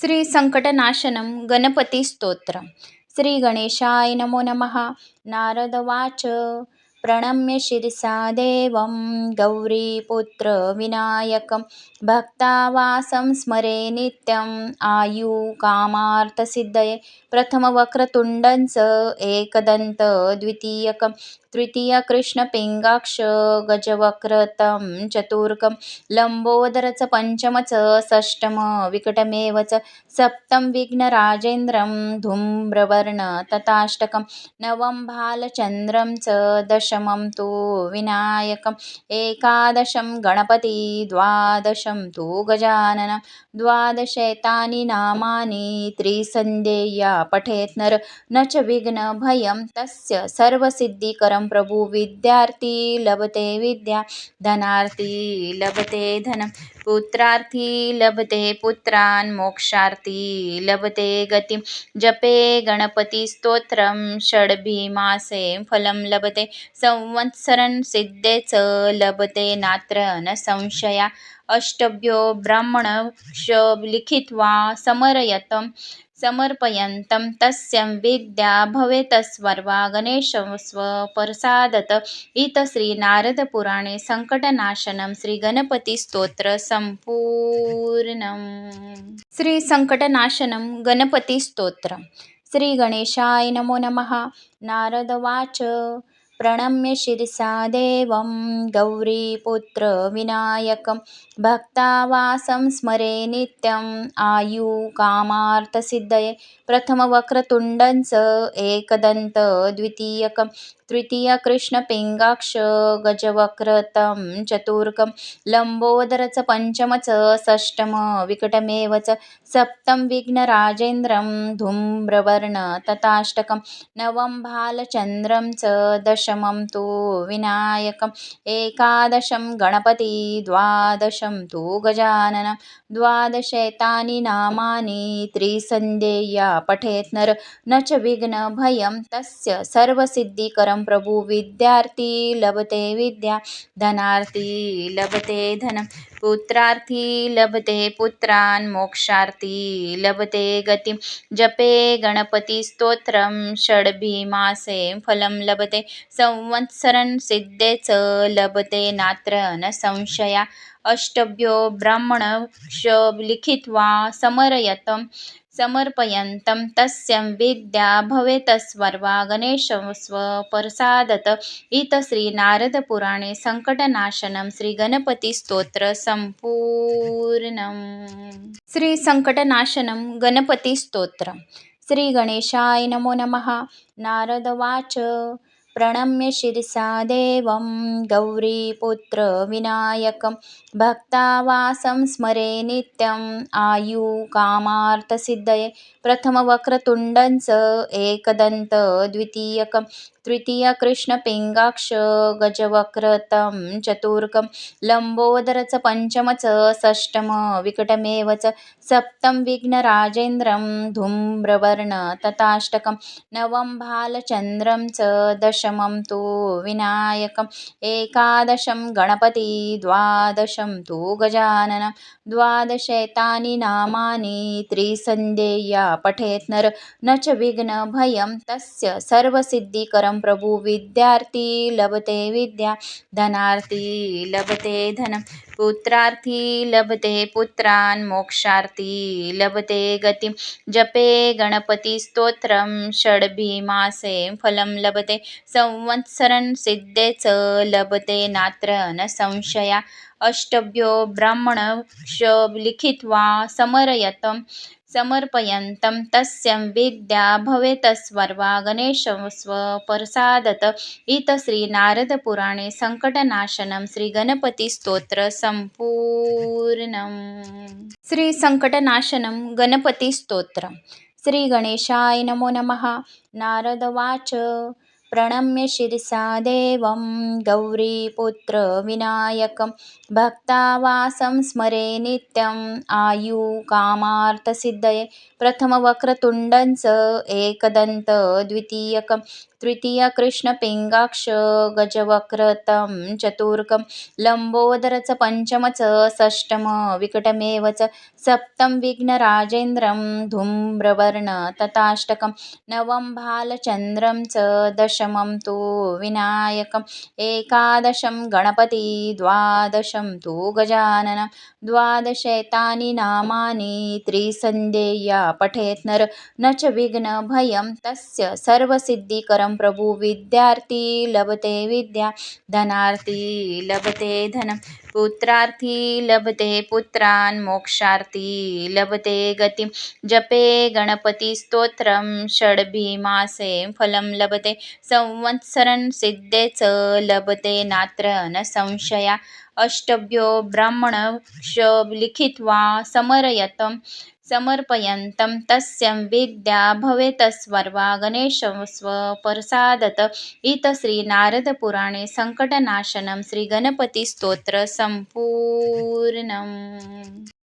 श्री संकटनाशनं श्री श्रीगणेशाय नमो नमः. नारदवाच प्रणम्य शिरसा देवं. गौरीपुत्रविनायकं भक्तावासं स्मरे नित्यम्. आयुकामार्थसिद्धये प्रथमवक्रतुण्डं च एकदन्त द्वितीयकं तृतीयकृष्णपिङ्गाक्ष गजवक्रतं चतुर्कं लम्बोदर च पञ्चम च षष्टम विकटमेव च सप्तं विघ्नराजेन्द्रं धूम्रवर्ण तथाष्टकं नवं भालचन्द्रं च दशमं तु विनायकम् एकादशं गणपति द्वादशं तु गजाननं द्वादशैतानि नामानि त्रिसन्ध्येया पठेत् नर न च विघ्नभयं तस्य सर्वसिद्धिकरं प्रभु विद्यार्थी लभते विद्या धनार्थी लभते धनं पुत्रार्थी लभते पुत्रान् मोक्षार्थी लभते गतिं जपे गणपतिस्तोत्रं षड्भिमासे फलं लभते संवत्सरं सिद्धे च लभते नात्र न संशया अष्टभ्यो ब्राह्मणश लिखित्वा समरयतं समर्पयन्तं तस्य विद्या भवेत्सर्वा गणेशस्वप्रसादत इत श्रीनारदपुराणे सङ्कटनाशनं श्रीगणपतिस्तोत्र सम्पूर्णम्। श्रीसङ्कटनाशनं गणपतिस्तोत्रं। गणपतिस्तोत्रम् श्रीगणेशाय नमो नमः। नारदवाच। प्रणम्य शिरसा देवं गौरीपुत्रविनायकं भक्तावासं स्मरे नित्यम् आयुकामार्थसिद्धये प्रथमवक्रतुण्डं च एकदन्त द्वितीयकं तृतीयकृष्णपिङ्गाक्ष गजवक्रतं चतुर्कं लम्बोदर च पञ्चम च षष्टम विकटमेव च सप्तं विघ्नराजेन्द्रं धूम्रवर्ण तथाष्टकं नवं भालचन्द्रं च दशमं तु विनायकम् एकादशं गणपति द्वादशं तु गजाननं द्वादशैतानि नामानि त्रिसन्ध्येया पठेत् नर न च विघ्नभयं तस्य सर्वसिद्धिकरं प्रभु विद्यार्थी लभते विद्या धनार्थी लभते धनं पुत्रार्थी लभते पुत्रान् मोक्षार्थी लभते गतिं। जपे गणपतिस्तोत्रं षड्भिमासे फलं लभते। संवत्सरं सिद्धेच च लभते नात्र न संशया। अष्टभ्यो ब्राह्मणश लिखित्वा समरयतं समर्पयन्तं तस्य विद्या भवेत्सर्वा गणेशस्वप्रसादत इति श्रीनारदपुराणे सङ्कटनाशनं श्रीगणपतिस्तोत्र सम्पूर्णम्। श्रीसङ्कटनाशनं गणपतिस्तोत्रं गणपतिस्तोत्रम् श्रीगणेशाय नमो नमः। नारदवाच प्रणम्य शिरसा देवं गौरीपुत्रविनायकं भक्तावासं स्मरे नित्यम् आयुकामार्थसिद्धये प्रथमवक्रतुण्डं च एकदन्त द्वितीयकं तृतीयकृष्णपिङ्गाक्ष गजवक्रतं चतुर्कं लम्बोदर च पञ्चम च षष्टम विकटमेव च सप्तं विघ्नराजेन्द्रं धूम्रवर्ण तथाष्टकं नवं भालचन्द्रं च दशमं तु विनायकम् एकादशं गणपति द्वादशं तु गजाननं द्वादशैतानि नामानि त्रिसन्ध्येया पठेत् नर न च विघ्नभयं तस्य सर्वसिद्धिकरं प्रभु विद्यार्थी लभते विद्या धनार्थी लभते धनं पुत्रार्थी लभते पुत्रान् मोक्षार्थी लभते गतिं जपे गणपतिस्तोत्रं षड्भिमासे फलं लभते संवत्सरं सिद्धे च लभते नात्र न संशया अष्टभ्यो ब्राह्मण लिखित्वा समरयतं समर्पयन्तं तस्य विद्या भवेत्सर्वा गणेशस्वप्रसादत इत श्रीनारदपुराणे सङ्कटनाशनं श्रीगणपतिस्तोत्र सम्पूर्णम्। श्रीसङ्कटनाशनं गणपतिस्तोत्रम् श्रीगणेशाय नमो नमः। नारदवाच। प्रणम्य शिरसा देवं गौरीपुत्रविनायकं भक्तावासं स्मरे नित्यम् आयुकामार्थसिद्धये प्रथमवक्रतुण्डं च एकदन्त द्वितीयकं तृतीय कृष्णपिङ्गाक्ष गजवक्रतं चतुर्कं पञ्चम च षष्टम विकटमेव च सप्तं विघ्नराजेन्द्रं धूम्रवर्ण तथाष्टकं नवं भालचन्द्रं च दशमं तु विनायकम् एकादशं गणपति द्वादशं तु गजाननं द्वादशैतानि नामानि त्रिसन्ध्येया पठेत् नर न च विघ्नभयं तस्य सर्वसिद्धिकरम् सर्वसिद्धिकरं प्रभु विद्यार्थी लभते विद्या धनार्थी लभते धनं पुत्रार्थी लभते पुत्रान् मोक्षार्थी लभते गतिं जपे गणपतिस्तोत्रं षड्भिमासे फलं लभते संवत्सरं सिद्धेच लभते नात्र न संशया अष्टभ्यो ब्राह्मणक्ष लिखित्वा समरयतं समर्पयन्तं तस्य विद्या भवेत्सर्वा गणेशस्वप्रसादत इति श्रीनारदपुराणे सङ्कटनाशनं श्रीगणपतिस्तोत्र सम्पूर्णम्